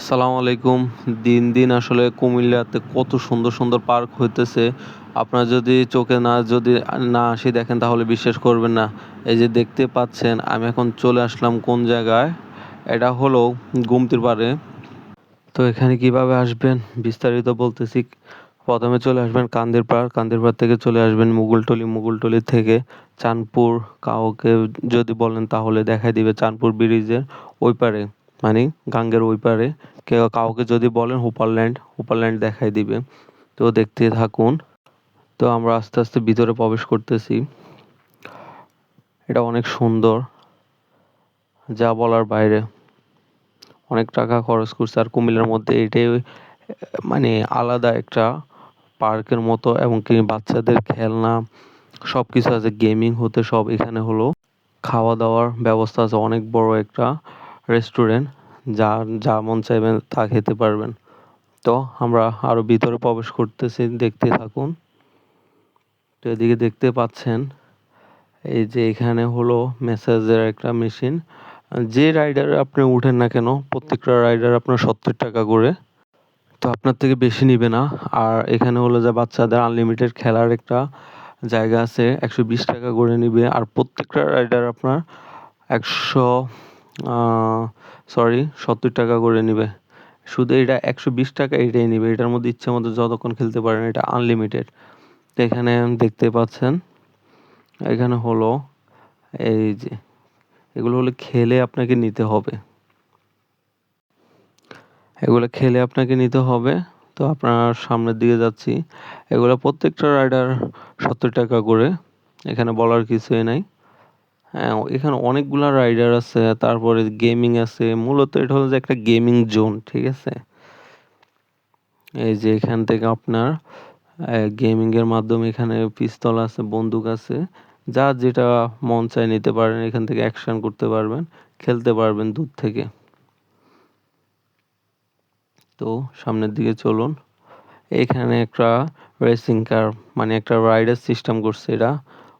সালাম আলাইকুম। দিন দিন আসলে কুমিল্লাতে কত সুন্দর সুন্দর পার্ক হইতেছে। আপনারা যদি চোখে না, যদি না আসি দেখেন তাহলে বিশ্বাস করবেন না। এই যে দেখতে পাচ্ছেন, আমি এখন চলে আসলাম কোন জায়গায়? এটা হলো গুমতির পাড়ে। তো এখানে কীভাবে আসবেন? বিস্তারিত বলতেছি। প্রথমে চলে আসবেন কান্দির পাড়। কান্দির পাড় থেকে চলে আসবেন মুগুলটলি। মুগুলটলি থেকে চাঁদপুর কাউকে যদি বলেন তাহলে দেখাই দিবে চাঁদপুর ব্রিজের ওই পারে মানে গাঙ্গের ওই পারে। কেউ কাউকে যদি বলেন হুপারল্যান্ড হুপারল্যান্ড দেখাই দিবে। তো দেখতে থাকুন। তো আমরা আস্তে আস্তে ভিতরে প্রবেশ করতেছি। এটা অনেক সুন্দর। যা বলার বাইরে। অনেক টাকা খরচ করছে। আর কুমিল্লার মধ্যে এটাই মানে আলাদা একটা পার্কের মতো এবং কি বাচ্চাদের খেলনা সব কিছু আছে। গেমিং হতে সব এখানে হলো। খাওয়া দাওয়ার ব্যবস্থা আছে। অনেক বড় একটা। রেস্টুরেন্ট যা যা মন চাইবেন তা খেতে পারবেন। তো আমরা আরও ভিতরে প্রবেশ করতেছি, দেখতে থাকুন। তো এদিকে দেখতে পাচ্ছেন, এই যে এখানে হলো মেসেজের একটা মেশিন। যে রাইডার আপনি উঠেন না কেন, প্রত্যেকটা রাইডার আপনার সত্তর টাকা করে। তো আপনার থেকে বেশি নিবে না। আর এখানে হলো যে বাচ্চাদের আনলিমিটেড খেলার একটা জায়গা আছে, একশো বিশ টাকা করে নিবে। আর প্রত্যেকটা রাইডার আপনার একশো সরি সত্তর টাকা করে নিবে। শুধু এটা একশো বিশ টাকা এটাই নিবে। এটার মধ্যে ইচ্ছে মতো যতক্ষণ খেলতে পারেন এটা আনলিমিটেড তো এখানে দেখতে পাচ্ছেন, এখানে হলো এই যে, এগুলো হলো খেলে আপনাকে নিতে হবে। এগুলো খেলে আপনাকে নিতে হবে। তো আপনার সামনের দিকে যাচ্ছি। এগুলো প্রত্যেকটা রাইডার সত্তর টাকা করে। এখানে বলার কিছুই নাই। হ্যাঁ এখানে অনেকগুলা রাইডার আছে, তারপরে গেমিং আছে, মূলত এটা হলো যে একটা গেমিং জোন ঠিক আছে? এই যে এখান থেকে আপনার গেমিং এর মাধ্যমে এখানে পিস্তল আছে, বন্দুক আছে, যা যেটা মন চায় নিতে পারেন, এখান থেকে অ্যাকশন করতে পারবেন, খেলতে পারবেন দূর থেকে। তো সামনের দিকে চলুন, এখানে একটা রেসিং কার মানে একটা রাইডার সিস্টেম করছে এটা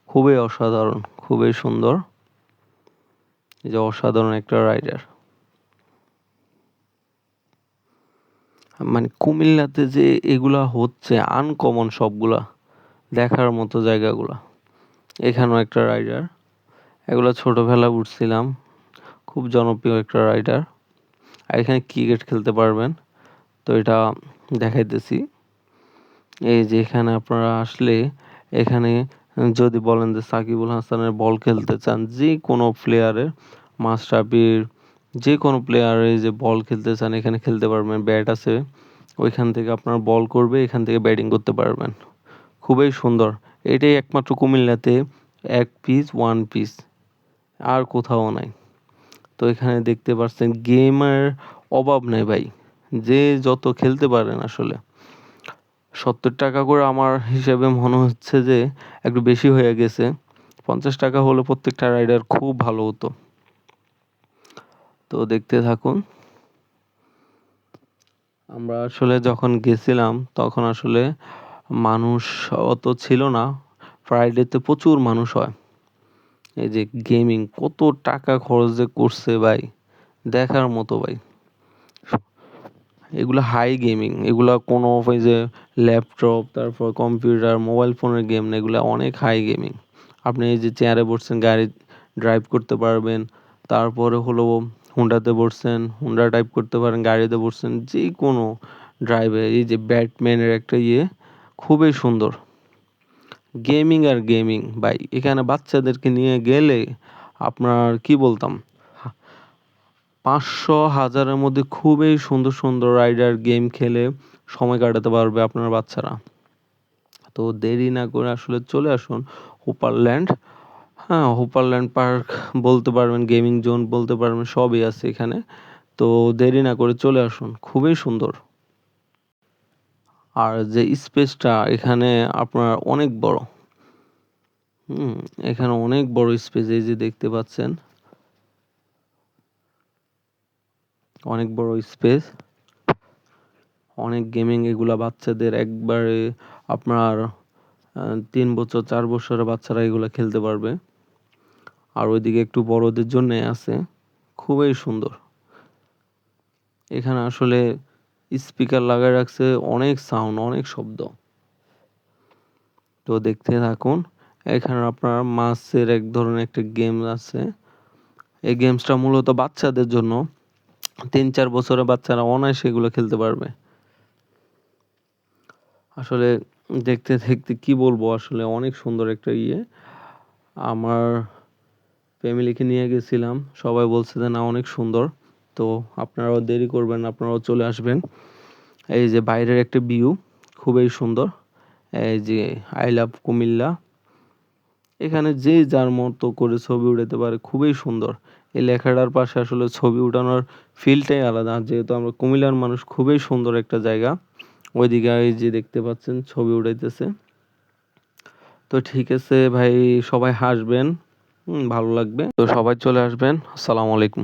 খুবই অসাধারণ। খুবই সুন্দর। যে অসাধারণ একটা রাইডার মানে কুমিল্লাতে যে এগুলা হচ্ছে আনকমন সবগুলা, দেখার মতো জায়গাগুলা। এখানেও একটা রাইডার এগুলো ছোটোবেলা উঠছিলাম। খুব জনপ্রিয় একটা রাইডার আর এখানে ক্রিকেট খেলতে পারবেন। তো এটা দেখাইতেছি। এই যে এখানে আপনারা আসলে এখানে যদি বলেন যে সাকিবুল হাসানের বল খেলতে চান, যে কোনো প্লেয়ারের মাশরাফির যে কোনো প্লেয়ারের যে বল খেলতে চান, এখানে খেলতে পারবেন ব্যাট আছে, ওইখান থেকে আপনার বল করবে, এখান থেকে ব্যাটিং করতে পারবেন। খুবই সুন্দর। এটাই একমাত্র কুমিল্লাতে এক পিস ওয়ান পিস আর কোথাও নাই। তো এখানে দেখতে পাচ্ছেন গেমের অভাব নেই ভাই। যে যত খেলতে পারেন আসলে। সত্তর টাকা করে আমার হিসেবে মনে হচ্ছে যে একটু বেশি হয়ে গেছে। পঞ্চাশ টাকা হলে প্রত্যেকটা রাইডার খুব ভালো হতো। তো দেখতে থাকুন। আমরা আসলে যখন গেছিলাম, তখন আসলে মানুষ অত ছিল না। ফ্রাইডেতে প্রচুর মানুষ হয়। এই যে গেমিং কত টাকা খরচ যে করছে ভাই? দেখার মতো ভাই। এগুলো হাই গেমিং এগুলো কোনো ওই যে ল্যাপটপ তারপর কম্পিউটার মোবাইল ফোনের গেম না, এগুলো অনেক হাই গেমিং আপনি এই যে চেয়ারে বসছেন, গাড়ি ড্রাইভ করতে পারবেন, তারপরে হলো হুন্ডাতে বসছেন হুন্ডা টাইপ করতে পারেন, গাড়িতে বসছেন যে কোনো ড্রাইভে এই যে ব্যাটম্যানের একটা ইয়ে খুবই সুন্দর। গেমিং আর গেমিং ভাই, এখানে বাচ্চাদেরকে নিয়ে গেলে আপনার কি বলতাম? পাঁচশো হাজারের মধ্যে খুবই সুন্দর সুন্দর রাইডার গেম খেলে সময় কাটাতে পারবে আপনার বাচ্চারা। তো দেরি না করে আসলে চলে আসুন হুপারল্যান্ড হ্যাঁ হুপারল্যান্ড পার্ক বলতে পারবেন গেমিং জোন বলতে পারবেন, সবই আছে এখানে। তো দেরি না করে চলে আসুন, খুবই সুন্দর। আর যে স্পেসটা এখানে আপনার অনেক বড়। হুম, এখানে অনেক বড় স্পেস এই যে দেখতে পাচ্ছেন। অনেক বড় স্পেস অনেক গেমিং এগুলা বাচ্চাদের একবারে আপনার তিন বছর, চার বছরের বাচ্চারা এগুলো খেলতে পারবে। আর ওইদিকে একটু বড়দের জন্য আছে, খুবই সুন্দর। এখানে আসলে স্পিকার লাগায় রাখছে অনেক সাউন্ড অনেক শব্দ। তো দেখতে থাকুন, এখানে আপনার মাছের এক ধরনের একটা গেম আছে। এই গেমসটা মূলত বাচ্চাদের জন্য। তিন চার বছরের বাচ্চারা অনায়াসে এগুলো খেলতে পারবে। আসলে দেখতে দেখতে কি বলব, আসলে অনেক সুন্দর একটা ইয়ে। আমার ফ্যামিলিকে নিয়ে গেছিলাম, সবাই বলছে যে, না, অনেক সুন্দর। তো আপনারাও দেরি করবেন আপনারাও চলে আসবেন। এই যে বাইরের একটা ভিউ খুবই সুন্দর। এই যে আই লাভ কুমিল্লা। এখানে যে যার মতো করে ছবি উঠাতে পারে, খুবই সুন্দর। এই লেখাটার পাশে আসলে ছবি উঠানোর ফিলটাই আলাদা। যেহেতু আমরা কুমিল্লার মানুষ, খুবই সুন্দর একটা জায়গা। ওইদিকে এই যে দেখতে পাচ্ছেন, ছবি উঠাইতেছে। তো ঠিক আছে ভাই, সবাই হাসবেন। ভালো লাগবে। তো সবাই চলে আসবেন। আসসালামু আলাইকুম।